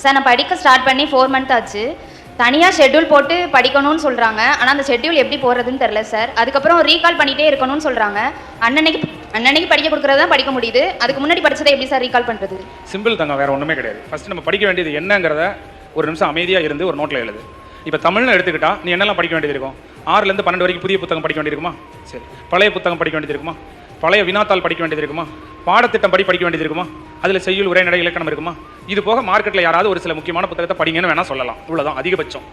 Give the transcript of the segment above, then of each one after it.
Sir நான் படிக்க start பண்ணி ஃபோர் மந்த் ஆச்சு. தனியாக ஷெட்யூல் போட்டு படிக்கணும்னு சொல்கிறாங்க ஆனால் அந்த ஷெட்யூல் எப்படி போடுறதுன்னு தெரில சார் அதுக்கப்புறம் ரீகால் பண்ணிகிட்டே இருக்கணும்னு சொல்கிறாங்க அன்னன்னைக்கு அன்னன்னைக்கு படிக்க கொடுக்குறது தான் படிக்க முடியுது. அதுக்கு முன்னாடி படிச்சதை எப்படி சார் ரீகால் பண்ணுறது சிம்பிள் தாங்க வேறு ஒன்றுமே கிடையாது. ஃபஸ்ட்டு நம்ம படிக்க வேண்டியது என்னங்கிறத ஒரு நிமிஷம் அமைதியாக இருந்து ஒரு நோட்டில் எழுது. இப்போ தமிழ்னு எடுத்துக்கிட்டா நீ என்னெல்லாம் படிக்க வேண்டியது இருக்கும்? ஆறுலேருந்து பன்னெண்டு வரைக்கும் புதிய புத்தகம் படிக்க வேண்டியிருக்குமா சரி. பழைய புத்தகம் படிக்க வேண்டியது இருக்குமா? பழைய வினாத்தாள் படிக்க வேண்டியது இருக்குமா? பாடத்திட்டம் படி படிக்க வேண்டியது இருக்குமா? அதில் செய்யுள் உரைநடை இலக்கணம் இருக்குமா? இது போக மார்க்கெட்டில் யாராவது ஒரு சில முக்கியமான புத்தகத்தை படிங்கன்னு வேணால் சொல்லலாம். இவ்வளோதான் அதிகபட்சம்.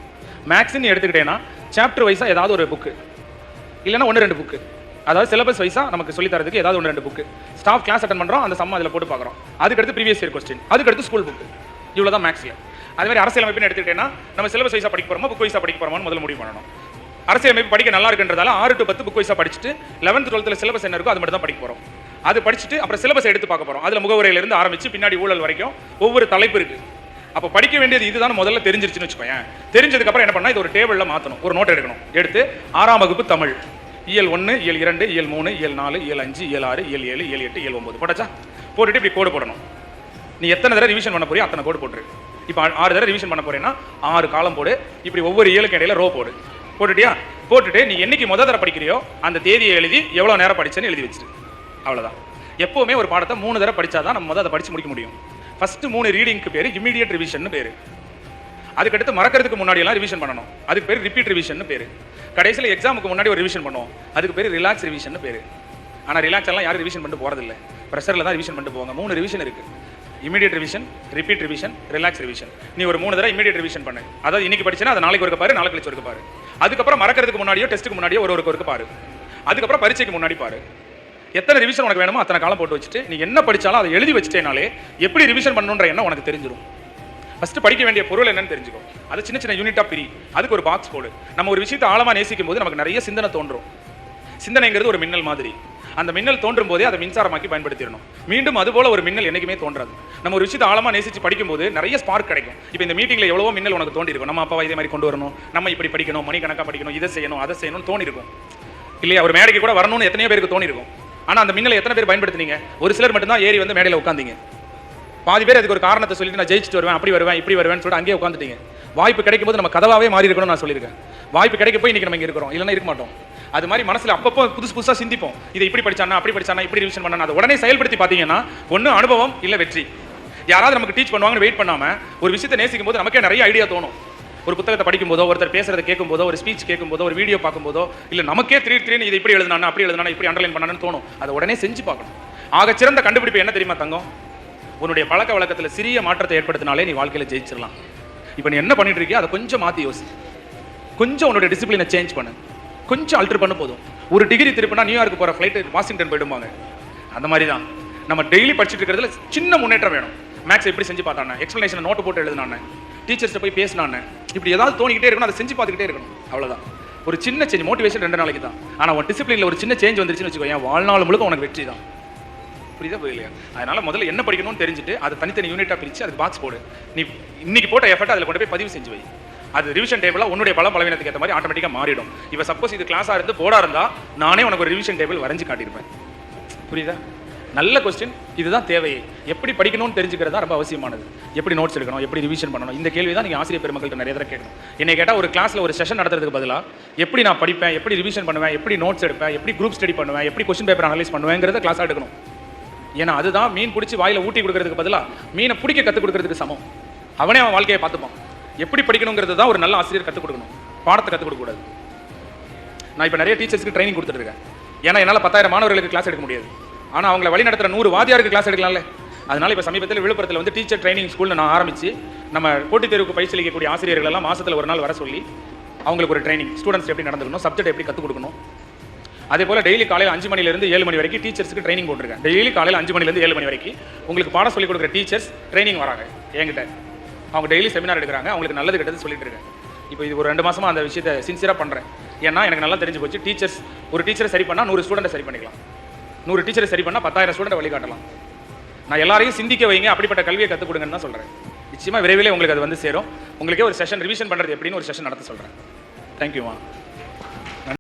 மேக்ஸ்ன்னு எடுத்துக்கிட்டேன்னா சாப்டர் வைஸாக ஏதாவது ஒரு புக்கு இல்லைன்னா ஒன்று ரெண்டு புக்கு அதாவது சிலபஸ் வைஸாக நமக்கு சொல்லி தரதுக்கு ஏதாவது ஒன்று ரெண்டு புக்கு ஸ்டாஃப் கிளாஸ் அட்டன் பண்ணுறோம் அந்த சம்ம அதில் போட்டு பார்க்குறோம். அதுக்கடுத்து ப்ரீவியஸ் இயர் கொஸ்டின் அதுக்கடுத்து ஸ்கூல் புக்கு இவ்வளோ தான் மேக்ஸில் அதே மாதிரி அரசியலமைப்புன்னு எடுத்துக்கிட்டேன்னா நம்ம சிலபஸ் வைஸாக படிக்க போகிறோமா புக் வைஸாக படிக்க போகிறோமான்னு முதல்ல முடிவு பண்ணணும். அரசியலமைப்பு படிக்க நல்லா இருக்குன்றதால ஆறு டு பத்து புக் வைஸாக படிச்சுட்டு லெவன்த் டுவெல்த்தில் சிலபஸ் என்ன இருக்கோ அது மட்டும் தான் படிக்க போகிறோம் அது படிச்சுட்டு அப்புறம் சிலபஸ் எடுத்து பார்க்க போகிறோம் அதில் முகவுரையிலிருந்து ஆரம்பிச்சு பின்னாடி ஊழல் வரைக்கும் ஒவ்வொரு தலைப்பு இருக்குது அப்போ படிக்க வேண்டியது இதுதான் முதல்ல தெரிஞ்சிருச்சுன்னு வச்சுக்கோயேன். தெரிஞ்சதுக்கப்புறம் என்ன பண்ணால் இது ஒரு டேபிளில் மாற்றணும் ஒரு நோட் எடுக்கணும். எடுத்து ஆறாம் வகுப்பு தமிழ். இயல் ஒன்று இயல் இரண்டு இயல் மூணு இயல் நாலு இயல் அஞ்சு இயல் ஆறு இயல் ஏழு இயல் எட்டு இயல் ஒம்பது போட்டாச்சா? போட்டுட்டு இப்படி கோடு போடணும். நீ எத்தனை தடவை ரிவிஷன் பண்ண போறியோ அத்தனை கோடு போட்டுரு. இப்போ ஆ- ஆறு தடவை ரிவிஷன் பண்ண போறேன்னா ஆறு காலம் போடு. இப்படி ஒவ்வொரு இயலுக்கு இடையில ரோ போடு. போட்டுட்டியா? போட்டுட்டு நீ என்னைக்கு முத தடவை படிக்கிறியோ அந்த தேதியை எழுதி எவ்வளோ நேரம் படிச்சேன்னு எழுதி வச்சிரு. அவ்வளோதான் எப்போவுமே ஒரு பாடத்தை மூணு தடவை படிச்சாதான் நம்ம முதல் அதை படித்து முடிக்க முடியும். ஃபர்ஸ்ட் மூணு ரீடிங்க்கு பேர் இமீடியட் ரிவிஷன் பேர். அதுக்கடுத்து மறக்கிறதுக்கு முன்னாடி எல்லாம் ரிவிஷன் பண்ணணும். அதுக்கு பேர் ரிப்பீட் ரிவிஷன் பேர். கடைசியில் எக்ஸாமுக்கு முன்னாடி ஒரு ரிவிஷன் பண்ணுவோம். அதுக்கு பேர் ரிலாக்ஸ் ரிவிஷன் பேர். ஆனால் ரிலாக்ஸ் எல்லாம் யாரும் ரிவிஷன் பண்ணிட்டு போகிறதில்ல ப்ரெஷரில் தான் ரிவிஷன் பண்ணிட்டு போவாங்க. மூணு ரிவிஷன் இருக்குது immediate revision repeat revision relax revision நீ ஒரு மூணு தடவை இமீடியட் ரிவிஷன் பண்ணு. அதாவது இன்னைக்கு படிச்சுன்னா அதை நாளைக்கு ஒருக்க பாரு நாளைக்கு கழிச்சு ஒருக்க பாரு. அதுக்கப்புறம் மறக்கிறதுக்கு முன்னாடியோ டெஸ்ட்டுக்கு முன்னாடியோ ஒரு ஒருக்கு ஒருக்க பாரு. அதுக்கப்புறம் பரீட்சைக்கு முன்னாடி பாரு. எத்தனை ரிவிஷன் உனக்கு வேணுமோ அத்தனை காலம் போட்டு வச்சுட்டு நீ என்ன படித்தாலும் அதை எழுதி வச்சுட்டேனாலே எப்படி ரிவிஷன் பண்ணணுன்ற எண்ணம் உனக்கு தெரிஞ்சிடும் ஃபஸ்ட்டு படிக்க வேண்டிய பொருள் என்னன்னு தெரிஞ்சுக்கோ. அது சின்ன சின்ன யூனிட்டாக பிரி. அதுக்கு ஒரு பாக்ஸ் போடு. நம்ம ஒரு விஷயத்தை ஆழமாக நேசிக்கும் போது நமக்கு நிறைய சிந்தனை தோன்றும். சிந்தனைங்கிறது ஒரு மின்னல் மாதிரி. அந்த மின்னல் தோன்றும் போதே அதை மின்சாரமாக்கி பயன்படுத்திடணும். மீண்டும் அது போல ஒரு மின்னல் என்றைக்குமே தோன்றாது. நம்ம ஒரு விஷயத்தை ஆழமாக நேசிச்சு படிக்கும்போது நிறைய ஸ்பார்க் கிடைக்கும். இப்போ இந்த மீட்டிங்ல எவ்வளவோ மின்னல் உனக்கு தோண்டிருக்கும் நம்ம அப்பாவை இதே மாதிரி கொண்டு வரணும். நம்ம இப்படி படிக்கணும் மணிக்கணக்காக படிக்கணும் இதை செய்யணும் அதை செய்யணும்னு தோணிருக்கும் இல்லையா? ஒரு மேடைக்கு கூட வரணும்னு எத்தனையோ பேருக்கு தோணிருக்கும் ஆனால் அந்த மின்னலை எத்தனை பேர் பயன்படுத்தினீங்க? ஒரு சிலர் மட்டும்தான் ஏறி வந்து மேடையில் உட்காந்தீங்க. பாதி பேர் அதுக்கு ஒரு காரணத்தை சொல்லிட்டு நான் ஜெயிச்சுட்டு வருவேன் அப்படி வருவேன் இப்படி வருவேன்னு சொல்லிட்டு அங்கேயே உட்காந்துட்டீங்க. வாய்ப்பு கிடைக்கும் போது நம்ம கதவாவே மாறி இருக்கணும்னு நான் சொல்லியிருக்கேன். வாய்ப்பு கிடைக்க போய் இன்னைக்கு நம்ம இங்க இருக்கிறோம். இல்லைன்னா இருக்க மாட்டோம். அது மாதிரி மனசுல அப்பப்போ புதுசு புதுசா சிந்திப்போம். இதை இப்படி படிச்சானா அப்படி படிச்சானா இப்படி ரிவிஷன் பண்ணா அதை உடனே செயல்படுத்தி பார்த்தீங்கன்னா ஒண்ணு அனுபவம் இல்ல வெற்றி. யாராவது நமக்கு டீச் பண்ணுவாங்கன்னு வெயிட் பண்ணாம ஒரு விஷயத்தை நேசிக்கும் போது நமக்கே நிறைய ஐடியா தோணும். ஒரு புத்தகத்தை படிக்கும் போதோ ஒருத்தர் பேசுறதை கேட்கும் போதோ ஒரு ஸ்பீச் கேட்கும் போதோ ஒரு வீடியோ பார்க்கும் போதோ இல்ல நமக்கே திடீர் திடீர்னு இதை இப்படி எழுதினா அப்படி எழுதினா இப்படி அண்டர்லைன் பண்ணான்னு தோணும். அதை உடனே செஞ்சு பார்க்கணும். ஆக சிறந்த கண்டுபிடிப்பு என்ன தெரியுமா தங்கம்? உன்னுடைய பழக்க வழக்கத்தில் சிறிய மாற்றத்தை ஏற்படுத்தினாலே நீ வாழ்க்கையில் ஜெயிச்சிடலாம் இப்போ நீ என்ன பண்ணிட்டு இருக்கியோ அதை கொஞ்சம் மாற்றி யோசி. கொஞ்சம் உன்னோட டிசிப்ளினை சேஞ்ச் பண்ணு. கொஞ்சம் அல்ட்ரு பண்ண போதும். ஒரு டிகிரி திருப்பினா நியூயார்க்கு போகிற ஃப்ளைட்டு வாஷிங்டன் போயிடுவாங்க அந்த மாதிரி தான் நம்ம டெய்லி படிச்சுட்டு இருக்கிறதுல சின்ன முன்னேற்றம் வேணும். மேக்ஸ் எப்படி செஞ்சு பார்த்தானே? எக்ஸ்பிளனேஷன் நோட்டு போட்டு எழுதினானே? டீச்சர்ஸ்ட்ட போய் பேசினானே? இப்படி ஏதாவது தோணிக்கிட்டே இருக்கணும் அதை செஞ்சு பார்த்துக்கிட்டே இருக்கணும். அவ்வளோதான் ஒரு சின்ன சேஞ்ச் மோட்டிவேஷன் ரெண்டு நாளைக்கு தான் ஆனால் உன் டிசிப்ளினில் ஒரு சின்ன சேஞ்ச் வந்துருச்சுன்னு வச்சுக்கோ என் வாழ்நாள் முழுக்க உனக்கு வெற்றி தான் புரியுதா? புரியலையா அதனால முதல்ல என்ன படிக்கணும்னு தெரிஞ்சுட்டு அதை தனித்தனி யூனிட்டாக பிரித்து அதுக்கு பாக்ஸ் போடு. நீ இன்னைக்கு போட்ட எஃபர்ட் அதில் கொண்டு போய் பதிவு செஞ்சு வை. அது ரிவிஷன் டேபிளா உன்னுடைய பலம் பலவீனத்துக்கு ஏற்ற மாதிரி ஆட்டோமேட்டிக்காக மாறிடும். இப்போ சப்போஸ் இது கிளாஸாக இருந்து போர்டாக இருந்தா நானே உனக்கு ஒரு ரிவிஷன் டேபிள் வரைஞ்சு காட்டியிருப்பேன். புரியுதா? நல்ல கொஸ்டின் இதுதான் தேவையே. எப்படி படிக்கணும்னு தெரிஞ்சுக்கிறது தான் ரொம்ப அவசியமானது. எப்படி நோட்ஸ் எடுக்கணும்? எப்படி ரிவிஷன் பண்ணணும்? இந்த கேள்வி தான் நீங்கள் ஆசிரியர் பெருமக்கள்கிட்ட நிறைய தடவை கேட்கணும். என்னை கேட்டால் ஒரு கிளாஸில் ஒரு செஷன் நடத்துறதுக்கு பதிலாக எப்படி நான் படிப்பேன்? எப்படி ரிவிஷன் பண்ணுவேன்? எப்படி நோட்ஸ் எடுப்பேன்? எப்படி குரூப் ஸ்டடி பண்ணுவேன்? எப்படி கொஸ்டின் பேப்பர் அனலைஸ் பண்ணுவேங்கிறத கிளாஸாக எடுக்கணும். ஏன்னா அதுதான் மீன் பிடிச்சி வாயில ஊட்டி கொடுக்கறதுக்கு பதிலாக மீனை பிடிக்க கற்றுக் கொடுக்கறதுக்கு சமம். அவனே அவன் வாழ்க்கையை பார்த்துப்பான். எப்படி படிக்கணுங்கிறது தான் ஒரு நல்ல ஆசிரியர் கற்றுக் கொடுக்கணும். பாடத்தை கற்றுக் கொடுக்கக்கூடாது நான் இப்போ நிறைய டீச்சர்ஸ்க்கு ட்ரைனிங் கொடுத்துருக்கேன் ஏன்னா என்னால் பத்தாயிரம் மாணவர்களுக்கு கிளாஸ் எடுக்க முடியாது. ஆனால் அவங்களை வழி நடத்துகிற நூறு வாதியாருக்கு கிளாஸ் எடுக்கலாம்ல. அதனால இப்போ சமீபத்தில் விழுப்புரத்தில் வந்து டீச்சர் ட்ரைனிங் ஸ்கூலில் நான் ஆரம்பிச்சு நம்ம போட்டித் தேர்வுக்கு பயிற்சி அளிக்கக்கூடிய ஆசிரியர்கள் எல்லாம் மாசத்துல ஒரு நாள் வர சொல்லி அவங்களுக்கு ஒரு ட்ரைனிங் ஸ்டூடெண்ட்ஸ் எப்படி நடந்துக்கணும் சப்ஜெக்ட் எப்படி கற்றுக் கொடுக்கணும் அதே போல் டெய்லி காலையில் அஞ்சு மணிலேருந்து ஏழு மணி வரைக்கும் டீச்சர்ஸ்க்கு ட்ரைனிங் போட்டிருக்கேன் டெய்லி காலையில் அஞ்சு மணிலேருந்து ஏழு மணி வரைக்கும் உங்களுக்கு பாடம் சொல்லிக் கொடுக்குற டீச்சர்ஸ் ட்ரைனிங் வராங்க. என்கிட்ட. அவங்க டெய்லி செமினார் எடுக்கிறாங்க. அவங்களுக்கு நல்லது கெட்டது சொல்லிட்டு இருக்கேன் இப்போ இது ஒரு ரெண்டு மாதமாக அந்த விஷயத்தை சின்சியராக பண்ணுறேன் ஏன்னா எனக்கு நல்லா தெரிஞ்சு போச்சு. டீச்சர்ஸ் ஒரு டீச்சரை சரி பண்ணால் நூறு ஸ்டூடெண்ட்டை சரி பண்ணிக்கலாம். நூறு டீச்சரை சரி பண்ணால் பத்தாயிரம் ஸ்டூடெண்ட் வழிகாட்டலாம். நான் எல்லாரையும் சிந்திக்க வைங்க. அப்படிப்பட்ட கல்வியை கற்றுக் கொடுங்கன்னு தான் சொல்கிறேன் நிச்சயமாக விரைவில் உங்களுக்கு அது வந்து சேரும். உங்களுக்கே ஒரு செஷன் ரிவிஷன் பண்ணுறது எப்படின்னு ஒரு செஷன் நடத்த சொல்கிறேன் தேங்க்யூமா